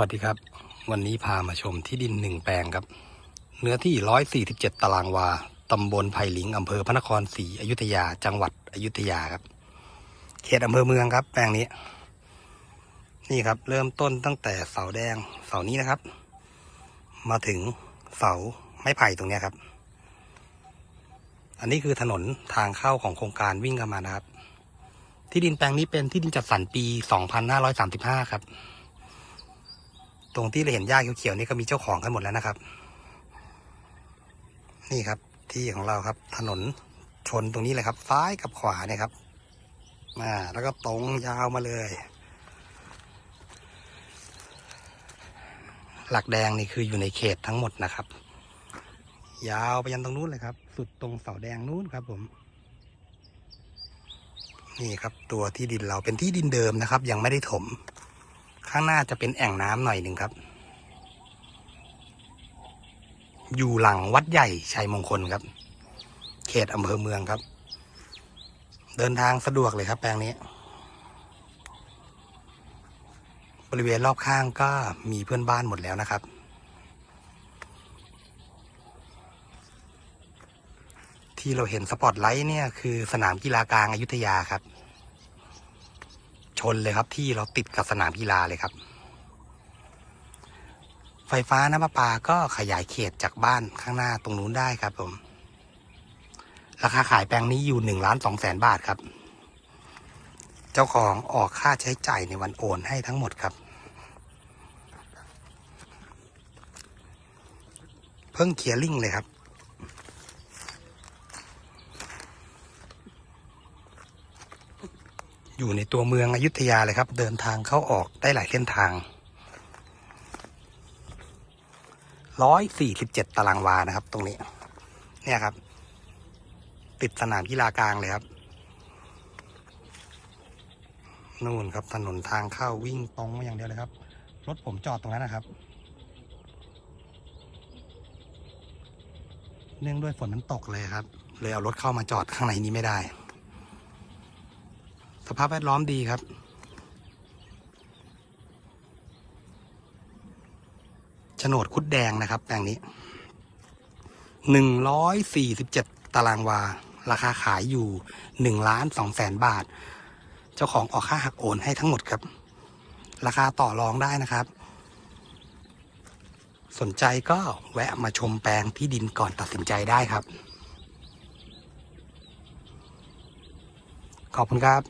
วัสดีครับ วันนี้พามาชมที่ดินหนึ่งแปลงครับ เนื้อที่ร้อยสี่สิบเจ็ดตารางวา ตำบลไผ่หลิง อำเภอพระนครศรีอยุธยา จังหวัดอยุธยาครับ เขตอำเภอเมืองครับ แปลงนี้ นี่ครับ เริ่มต้นตั้งแต่เสาแดง เสานี้นะครับ มาถึงเสาไม้ไผ่ตรงนี้ครับ อันนี้คือถนนทางเข้าของโครงการวิ่งเข้ามานะครับ ที่ดินแปลงนี้เป็นที่ดินจัดสรรปี 2535 ครับ ตรงที่เราเห็นหญ้าเขียวๆนี่ก็มีเจ้าของกันหมดแล้วนะครับ นี่ครับที่ของเราครับ ถนนชนตรงนี้เลยครับ ซ้ายกับขวาเนี่ยครับอ่าแล้วก็ตรงยาวมาเลย หลักแดงนี่คืออยู่ในเขตทั้งหมดนะครับ ยาวไปยันตรงนู้นเลยครับ สุดตรงเสาแดงนู้นครับผม นี่ครับตัวที่ดินเราเป็นที่ดินเดิมนะครับ ยังไม่ได้ถม ข้างหน้าจะเป็นแอ่งน้ำหน่อยหนึ่งครับ อยู่หลังวัดใหญ่ชัยมงคลครับ เขตอำเภอเมืองครับ เดินทางสะดวกเลยครับ แปลงนี้ บริเวณรอบข้างก็มีเพื่อนบ้านหมดแล้วนะครับ ที่เราเห็นสปอตไลท์เนี่ยคือสนามกีฬากลางอายุทยาครับ นเลยครับ ที่เราติดกับสนามกีฬาเลยครับ ไฟฟ้าน้ำประปาก็ขยายเขตจากบ้านข้างหน้าตรงนู้นได้ครับผม ราคาขายแปลงนี้อยู่หนึ่งล้านสองแสนบาทครับ เจ้าของออกค่าใช้จ่ายในวันโอนให้ทั้งหมดครับ เพิ่งเคลียร์ลิงเลยครับ อยู่ในตัวเมืองอยุธยาเลยครับ เดินทางเข้าออกได้หลายเส้นทาง ร้อยสี่สิบเจ็ดตารางวานะครับ ตรงนี้ เนี่ยครับ ติดสนามกีฬากลางเลยครับ นู่นครับถนนทางเข้าวิ่งตรงมาอย่างเดียวเลยครับ รถผมจอดตรงนั้นนะครับ เนื่องด้วยฝนมันตกเลยครับ เลยเอารถเข้ามาจอดข้างในนี้ไม่ได้ สภาพแวดล้อมดีครับ โฉนดคุดแดงนะครับ แปลงนี้ หนึ่งร้อยสี่สิบเจ็ดตารางวา ราคาขายอยู่หนึ่งล้านสองแสนบาท เจ้าของออกค่าหักโอนให้ทั้งหมดครับ ราคาต่อรองได้นะครับ สนใจก็แวะมาชมแปลงที่ดินก่อนตัดสินใจได้ครับขอบคุณครับ